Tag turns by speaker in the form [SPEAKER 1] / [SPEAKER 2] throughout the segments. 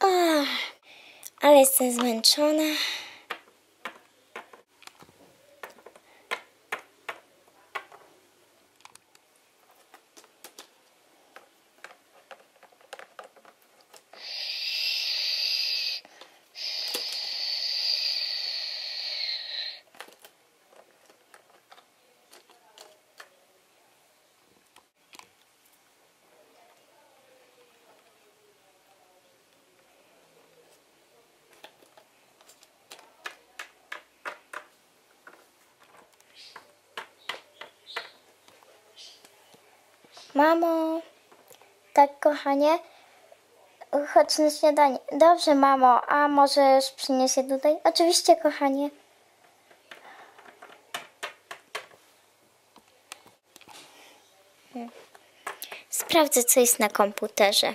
[SPEAKER 1] Ach, ale jestem zmęczona. Mamo, tak kochanie, chodź na śniadanie. Dobrze, mamo, a możesz przynieść je tutaj? Oczywiście, kochanie. Sprawdzę, co jest na komputerze.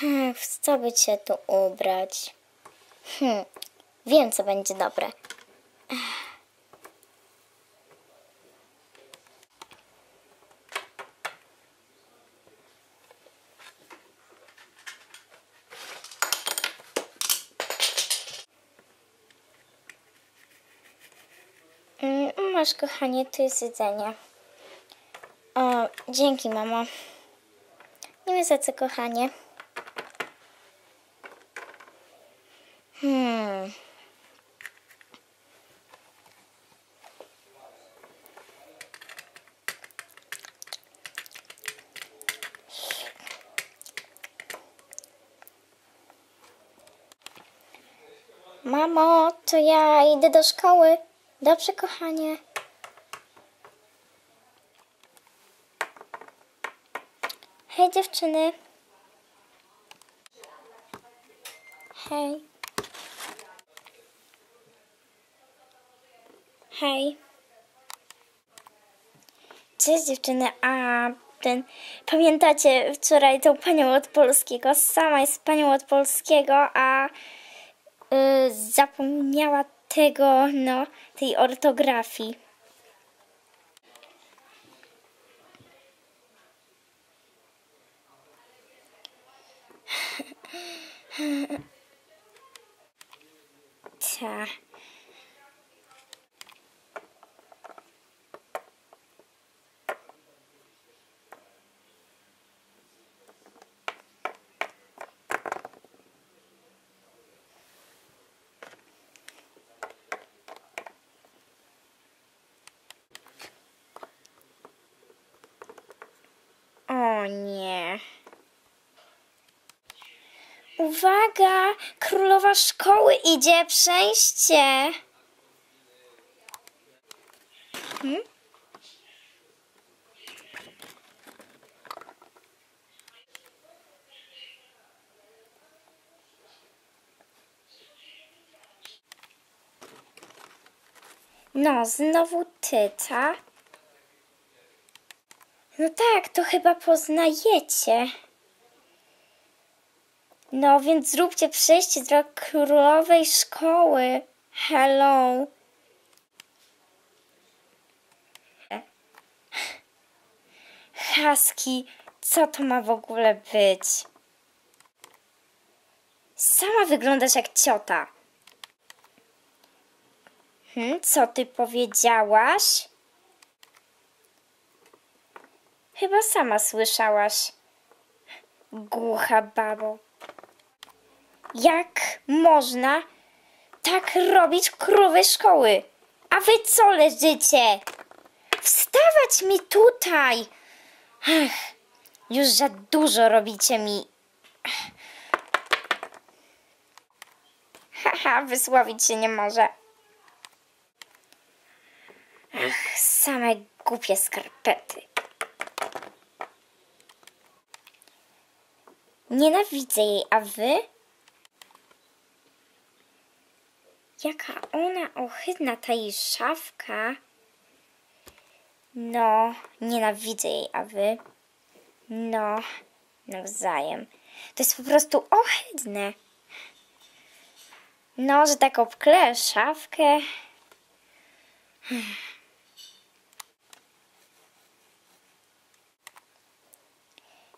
[SPEAKER 1] Hmm, w co by cię tu ubrać? Hmm, wiem, co będzie dobre. Mm, Masz, kochanie, tu jest jedzenie. O, dzięki, mamo. Nie ma za co, kochanie. Mamo, to ja idę do szkoły. Dobrze, kochanie. Hej, dziewczyny. Hej. Hej. Cześć dziewczyny, a ten, pamiętacie wczoraj tą panią od polskiego? Sama jest panią od polskiego, a y, zapomniała tego, no, tej ortografii. Ta. O nie. Uwaga! Królowa szkoły idzie! Przejście! Hmm? No, znowu ty, ta? No tak, to chyba poznajecie. No więc zróbcie przejście do królowej szkoły. Hello. Husky, co to ma w ogóle być? Sama wyglądasz jak ciota. Hmm, co ty powiedziałaś? Chyba sama słyszałaś. Głucha babo. Jak można tak robić królowej szkoły? A wy co leżycie? Wstawać mi tutaj! Ech, już za dużo robicie mi. Haha, wysłowić się nie może. Ach, same głupie skarpety. Nienawidzę jej, a wy? Jaka ona ohydna, ta jej szafka. No, nienawidzę jej, a wy? No, nawzajem. To jest po prostu ohydne. No, że tak obkleję szafkę.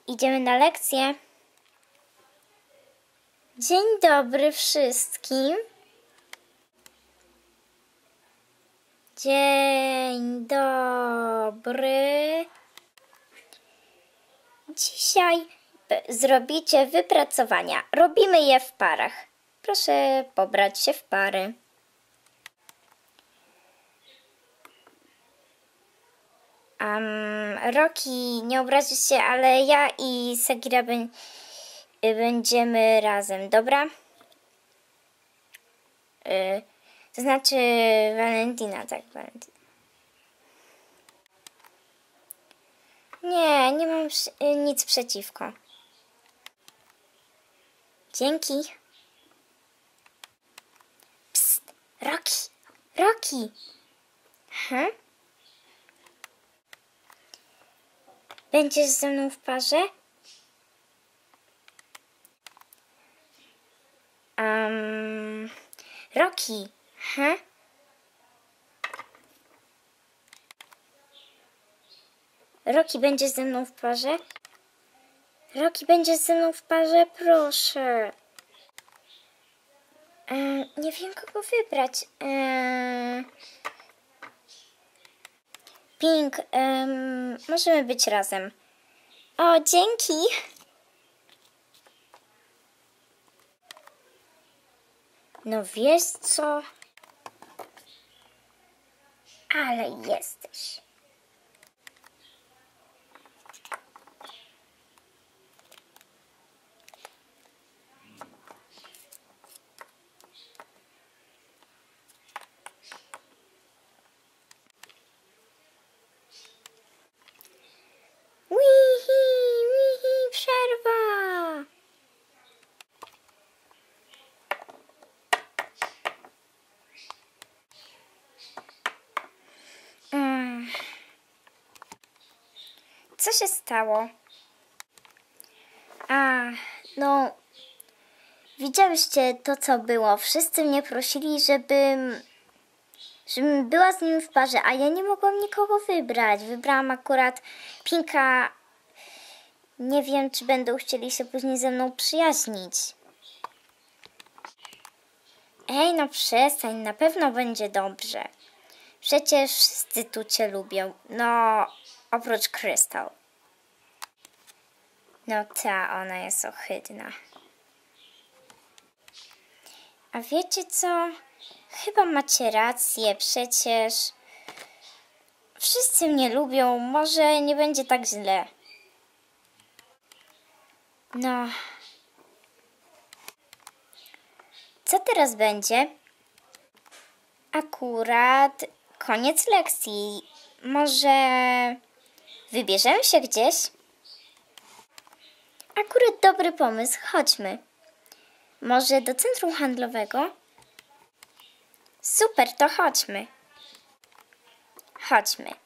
[SPEAKER 1] Idziemy na lekcję. Dzień dobry wszystkim. Dzień dobry. Dzisiaj zrobicie wypracowania. Robimy je w parach. Proszę pobrać się w pary. Um, Roki, nie obrazisz się, ale ja i Sagira bę- y, będziemy razem, dobra? Y, to znaczy Valentina, tak, Valentina. Nie, nie mam y, nic przeciwko. Dzięki. Psst, Roki, Roki. Hm? Będziesz ze mną w parze? Um, Roki, hm? Roki, będziesz ze mną w parze? Roki, będziesz ze mną w parze? Proszę. E, nie wiem, kogo wybrać. E, Pink, em, możemy być razem. O, dzięki. No wiesz co? Ale jesteś. Co się stało? A, no. Widziałyście to, co było. Wszyscy mnie prosili, żebym. żebym była z nim w parze, a ja nie mogłam nikogo wybrać. Wybrałam akurat Pinka. Nie wiem, czy będą chcieli się później ze mną przyjaźnić. Ej, no przestań, na pewno będzie dobrze. Przecież wszyscy tu cię lubią. No, oprócz Crystal. No ta, ona jest ohydna. A wiecie co? Chyba macie rację, przecież wszyscy mnie lubią, może nie będzie tak źle. No. Co teraz będzie? Akurat koniec lekcji. Może wybierzemy się gdzieś? Akurat dobry pomysł, chodźmy. Może do centrum handlowego? Super, to chodźmy. Chodźmy.